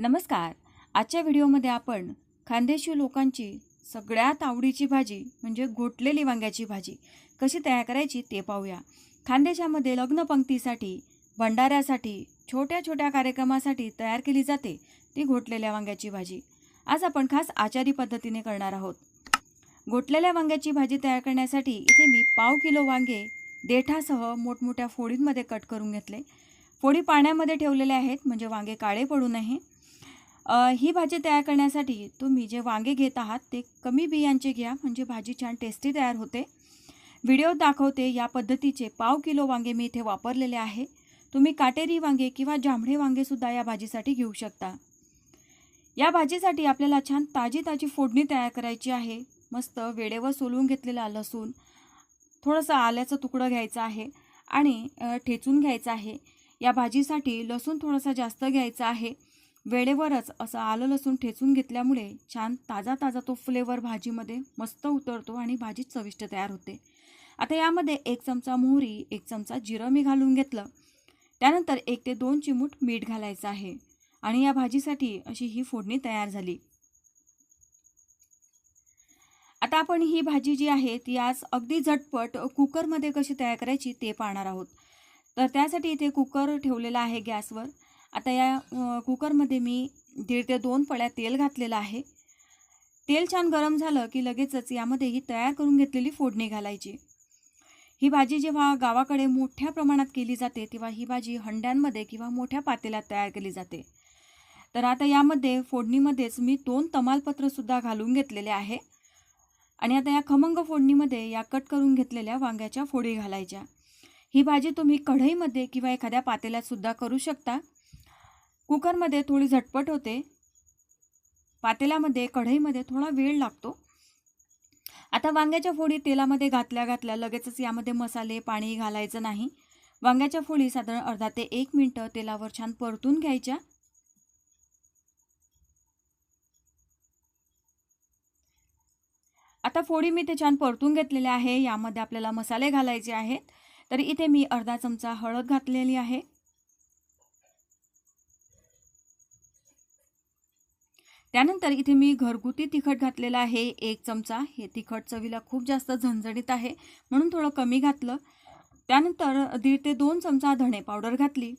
नमस्कार. आजच्या व्हिडिओमध्ये आपण खानदेशी लोकांची सगळ्यात आवडीची भाजी म्हणजे घोटलेली वांग्याची भाजी कशी तयार करायची ते पाहूया. खानदेशामध्ये लग्नपंक्तीसाठी भंडाऱ्यासाठी छोट्या छोट्या कार्यक्रमासाठी तयार केली जाते ती घोटलेल्या वांग्याची भाजी. आज आपण खास आचारी पद्धतीने करणार आहोत. घोटलेल्या वांग्याची भाजी तयार करण्यासाठी इथे मी पाव किलो वांगे देठासह मोठमोठ्या फोडींमध्ये कट करून घेतले. फोडी पाण्यामध्ये ठेवलेले आहेत म्हणजे वांगे काळे पडू नये. ही भाजी तयार करण्यासाठी तुम्ही जे वांगे घेत आहात ते कमी बियांचे घ्या. म्हणजे भाजी छान टेस्टी तयार होते. व्हिडिओ दाखवते. या पद्धतीचे पाव किलो वांगे मी इथे वापरलेले आहे. तुम्ही काटेरी वांगे किंवा जांभळे वांगेसुद्धा या भाजीसाठी घेऊ शकता. या भाजीसाठी आपल्याला छान ताजी ताजी फोडणी तयार करायची आहे. मस्त वेळेवर सोलून घेतलेला लसूण थोडंसं आल्याचं तुकडं घ्यायचं आहे आणि ठेचून घ्यायचं आहे. या भाजीसाठी लसूण थोडंसं जास्त घ्यायचं आहे. वेळेवरच असं आलं लसूण ठेचून घेतल्यामुळे छान ताजा ताजा तो फ्लेवर भाजीमध्ये मस्त उतरतो आणि भाजी चविष्ट तयार होते. आता यामध्ये एक चमचा मोहरी एक चमचा जिरं मी घालून घेतलं. त्यानंतर एक ते दोन चिमूट मीठ घालायचं आहे आणि या भाजीसाठी अशी ही फोडणी तयार झाली. आता आपण ही भाजी जी आहे ती आज अगदी झटपट कुकरमध्ये कशी तयार करायची ते पाहणार आहोत. तर त्यासाठी इथे कुकर ठेवलेला आहे गॅसवर. आता या कुकरमध्ये मी दीड ते दोन पळ्या तेल घातलेलं आहे. तेल छान गरम झालं की लगेचच यामध्ये ही तयार करून घेतलेली फोडणी घालायची. ही भाजी जेव्हा गावाकडे मोठ्या प्रमाणात केली जाते तेव्हा ही भाजी हंड्यांमध्ये किंवा मोठ्या पातेल्यात तयार केली जाते. तर आता यामध्ये फोडणीमध्येच मी दोन तमालपत्रसुद्धा घालून घेतलेले आहे. आणि आता या खमंग फोडणीमध्ये या कट करून घेतलेल्या वांग्याच्या फोडी घालायच्या. ही भाजी तुम्ही कढईमध्ये किंवा एखाद्या पातेल्यात सुद्धा करू शकता. कुकरमध्ये थोडी झटपट होते. पातेल्यामध्ये कढईमध्ये थोडा वेळ लागतो. आता वांग्याच्या फोडी तेलामध्ये घातल्या घातल्या लगेचच यामध्ये मसाले पाणी घालायचं नाही. वांग्याच्या फोडी साधारण अर्धा ते एक मिनटं तेलावर छान परतून घ्यायच्या. आता फोडी मी ते छान परतून घेतलेल्या आहे. यामध्ये आपल्याला मसाले घालायचे आहेत. तर इथे मी अर्धा चमचा हळद घातलेली आहे. त्यानंतर इथे मी घरगुती तिखट घातलेलं आहे. एक चमचा. हे तिखट चवीला खूप जास्त झणझणीत आहे म्हणून थोडं कमी घातलं. त्यानंतर दीड ते दोन चमचा धणे पावडर घातली.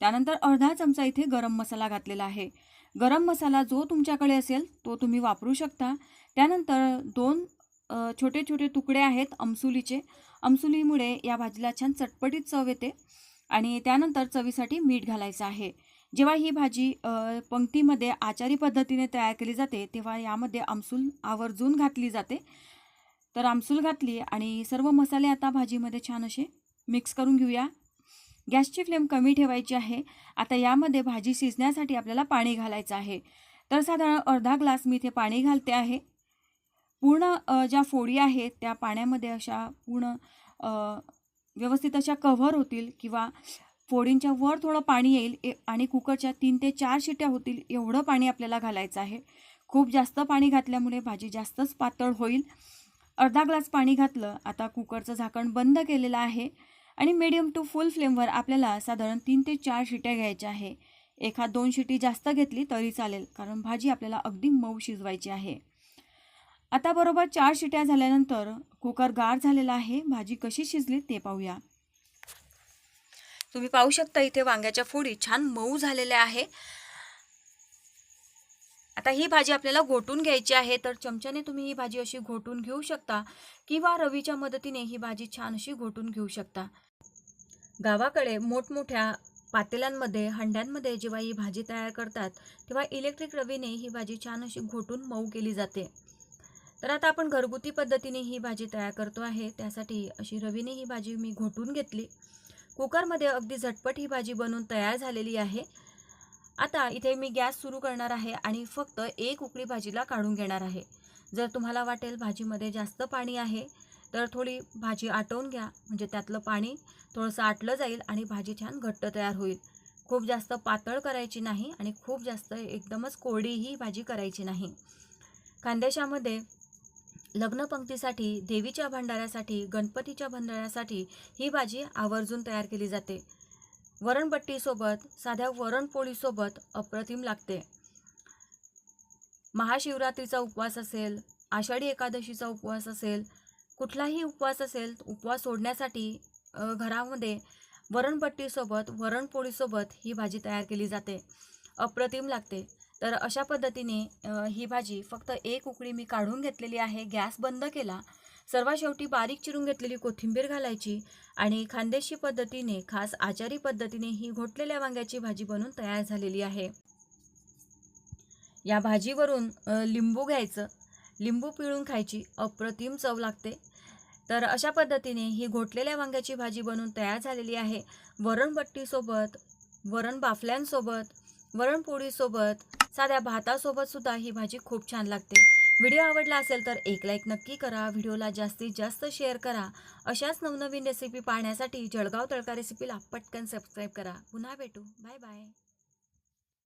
त्यानंतर अर्धा चमचा इथे गरम मसाला घातलेला आहे. गरम मसाला जो तुमच्याकडे असेल तो तुम्ही वापरू शकता. त्यानंतर दोन छोटे छोटे तुकडे आहेत अमसुलीचे अमसुलीमुळे या भाजीला छान चटपटीत चव येते आणि त्यानंतर चवीसाठी मीठ घालायचं आहे. जेव्हा ही भाजी पंक्तीमध्ये आचारी पद्धतीने तयार केली जाते तेव्हा यामध्ये आमसूल आवर्जून घातली जाते. तर आमसूल घातली आणि सर्व मसाले आता भाजीमध्ये छान असे मिक्स करून घेऊया. गॅसची फ्लेम कमी ठेवायची आहे. आता यामध्ये भाजी शिजण्यासाठी आपल्याला पाणी घालायचं आहे. तर साधारण अर्धा ग्लास मी इथे पाणी घालते आहे. पूर्ण ज्या फोडी आहेत त्या पाण्यामध्ये अशा पूर्ण व्यवस्थित अशा कव्हर होतील किंवा फोडींच्या वर थोडं पाणी येईल ए- आणि कुकरच्या तीन ते चार शिट्या होतील एवढं पाणी आपल्याला घालायचं आहे. खूप जास्त पाणी घातल्यामुळे भाजी जास्तच पातळ होईल. अर्धा ग्लास पाणी घातलं आता कुकरचं झाकण बंद केलेलं आहे. आणि मिडियम टू फुल फ्लेमवर आपल्याला साधारण तीन ते चार शिट्या घ्यायच्या आहे. एखाद दोन शिटी जास्त घेतली तरी चालेल कारण भाजी आपल्याला अगदी मऊ शिजवायची आहे. आता बरोबर चार शिट्या झाल्यानंतर कुकर गार झालेला आहे. भाजी कशी शिजली ते पाहूया. तुम्ही पाहू शकता इथे वांग्याच्या फोडी छान मऊ झालेल्या आहे आता ही भाजी आपल्याला घोटून घ्यायची आहे तर चमच्याने तुम्ही ही भाजी अशी घोटून घेऊ शकता किंवा रवीच्या मदतीने ही भाजी छान अशी घोटून घेऊ शकता. गावाकडे मोठमोठ्या पातेल्यांमध्ये हंड्यांमध्ये जेव्हा ही भाजी तयार करतात तेव्हा इलेक्ट्रिक रवीने ही भाजी छान अशी घोटून मऊ केली जाते. तर आता आपण घरगुती पद्धतीने ही भाजी तयार करतो आहे त्यासाठी अशी रवीने ही भाजी मी घोटून घेतली. कुकरमध्ये अगदी झटपट ही भाजी बनून तयार झालेली आहे. आता इथे मी गॅस सुरू करणार आहे आणि फक्त एक उकळी भाजीला काढून घेणार आहे. जर तुम्हाला वाटेल भाजीमध्ये जास्त पाणी आहे तर थोडी भाजी आटवून घ्या. म्हणजे त्यातलं पाणी थोडंसं आटलं जाईल आणि भाजी छान घट्ट तयार होईल. खूप जास्त पातळ करायची नाही आणि खूप जास्त एकदमच कोरडी ही भाजी करायची नाही. खानदेशामध्ये लग्नपंक्तीसाठी देवीच्या भंडाऱ्यासाठी गणपतीच्या भंडाऱ्यासाठी ही भाजी आवर्जून तयार केली जाते. वरणबट्टीसोबत साध्या वरणपोळीसोबत अप्रतिम लागते. महाशिवरात्रीचा उपवास असेल आषाढी एकादशीचा उपवास असेल कुठलाही उपवास असेल उपवास सोडण्यासाठी घरामध्ये वरणबट्टीसोबत वरणपोळीसोबत ही भाजी तयार केली जाते. अप्रतिम लागते. तर अशा पद्धतीने ही भाजी फक्त एक उकळी मी काढून घेतलेली आहे गॅस बंद केला. सर्वात शेवटी बारीक चिरून घेतलेली कोथिंबीर घालायची आणि खानदेशी पद्धतीने खास आचारी पद्धतीने ही घोटलेल्या वांग्याची भाजी बनून तयार झालेली आहे. या भाजीवरून लिंबू घ्यायचं. लिंबू पिळून खायची अप्रतिम चव लागते. तर अशा पद्धतीने ही घोटलेल्या वांग्याची भाजी बनून तयार झालेली आहे. वरणबट्टीसोबत वरण बाफल्यांसोबत वरणपोळीसोबत साध्या भातासोबत सुद्धा ही भाजी खूप छान लागते. व्हिडिओ आवडला असेल तर एक लाईक नक्की करा. व्हिडिओला जास्तीत जास्त शेअर करा. अशाच नवनवीन रेसिपी पाहण्यासाठी जळगाव तळका रेसिपीला पटकन सबस्क्राईब करा. पुन्हा भेटू. Bye bye